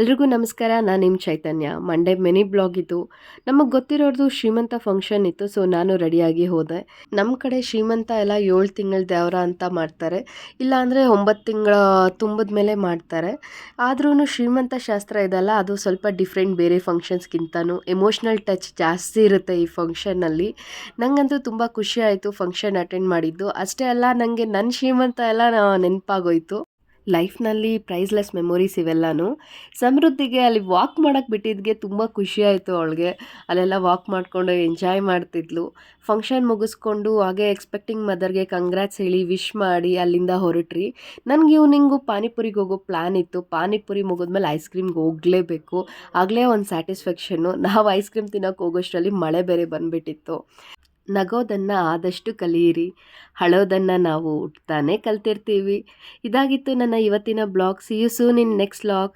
ಎಲ್ರಿಗೂ ನಮಸ್ಕಾರ, ನಾನು ನಿಮ್ಮ ಚೈತನ್ಯ. ಮಂಡೇ ಮಿನಿ ಬ್ಲಾಗ್ ಇತ್ತು ನಮಗೆ ಗೊತ್ತಿರೋದು ಶ್ರೀಮಂತ ಫಂಕ್ಷನ್ ಇತ್ತು ಸೊ ನಾನು ರೆಡಿಯಾಗಿ ಹೋದೆ. ನಮ್ಮ ಕಡೆ ಶ್ರೀಮಂತ ಎಲ್ಲ ಏಳು ತಿಂಗಳ ದೇವರ ಅಂತ ಮಾಡ್ತಾರೆ. ಇಲ್ಲಾಂದರೆ ಒಂಬತ್ತು ತಿಂಗಳ ತುಂಬಿದ ಮೇಲೆ ಮಾಡ್ತಾರೆ. ಆದ್ರೂ ಶ್ರೀಮಂತ ಶಾಸ್ತ್ರ ಇದೆಲ್ಲ, ಅದು ಸ್ವಲ್ಪ ಡಿಫ್ರೆಂಟ್ ಬೇರೆ ಫಂಕ್ಷನ್ಸ್ಗಿಂತನೂ ಎಮೋಷ್ನಲ್ ಟಚ್ ಜಾಸ್ತಿ ಇರುತ್ತೆ ಈ ಫಂಕ್ಷನ್ನಲ್ಲಿ ನನಗಂತೂ ತುಂಬ ಖುಷಿ ಆಯಿತು ಫಂಕ್ಷನ್ ಅಟೆಂಡ್ ಮಾಡಿದ್ದು. ಅಷ್ಟೇ ಅಲ್ಲ ನನಗೆ ನನ್ನ ಶ್ರೀಮಂತ ಎಲ್ಲ ನೆನಪಾಗೋಯ್ತು. ಲೈಫ್ನಲ್ಲಿ ಪ್ರೈಸ್ಲೆಸ್ ಮೆಮೊರೀಸ್ ಇವೆಲ್ಲನೂ. ಸಮೃದ್ಧಿಗೆ ಅಲ್ಲಿ ವಾಕ್ ಮಾಡೋಕ್ಕೆ ಬಿಟ್ಟಿದ್ದಕ್ಕೆ ತುಂಬ ಖುಷಿ ಆಯಿತು ಅವಳಿಗೆ. ಅಲ್ಲೆಲ್ಲ ವಾಕ್ ಮಾಡಿಕೊಂಡು ಎಂಜಾಯ್ ಮಾಡ್ತಿದ್ಲು. ಫಂಕ್ಷನ್ ಮುಗಿಸ್ಕೊಂಡು ಹಾಗೆ ಎಕ್ಸ್ಪೆಕ್ಟಿಂಗ್ ಮದರ್ಗೆ ಕಂಗ್ರಾಟ್ಸ್ ಹೇಳಿ ವಿಶ್ ಮಾಡಿ ಅಲ್ಲಿಂದ ಹೊರಟ್ರಿ. ನನಗೆ ಈವ್ನಿಂಗು ಪಾನಿಪುರಿಗೆ ಹೋಗೋ ಪ್ಲ್ಯಾನ್ ಇತ್ತು. ಪಾನಿಪುರಿ ಮುಗಿದ್ಮೇಲೆ ಐಸ್ ಕ್ರೀಮ್ಗೆ ಹೋಗಲೇಬೇಕು. ಆಗಲೇ ಒಂದು ಸ್ಯಾಟಿಸ್ಫ್ಯಾಕ್ಷನ್ನು ನಾವು ಐಸ್ ಕ್ರೀಮ್ ತಿನ್ನೋಕೆ ಹೋಗೋಷ್ಟರಲ್ಲಿ ಮಳೆ ಬೇರೆ ಬಂದುಬಿಟ್ಟಿತ್ತು. ನಗೋದನ್ನು ಆದಷ್ಟು ಕಲಿಯಿರಿ. ಹಳೋದನ್ನು ನಾವು ಹುಟ್ತಾನೆ ಕಲ್ತಿರ್ತೀವಿ. ಇದಾಗಿತ್ತು ನನ್ನ ಇವತ್ತಿನ blog. See you soon in next blog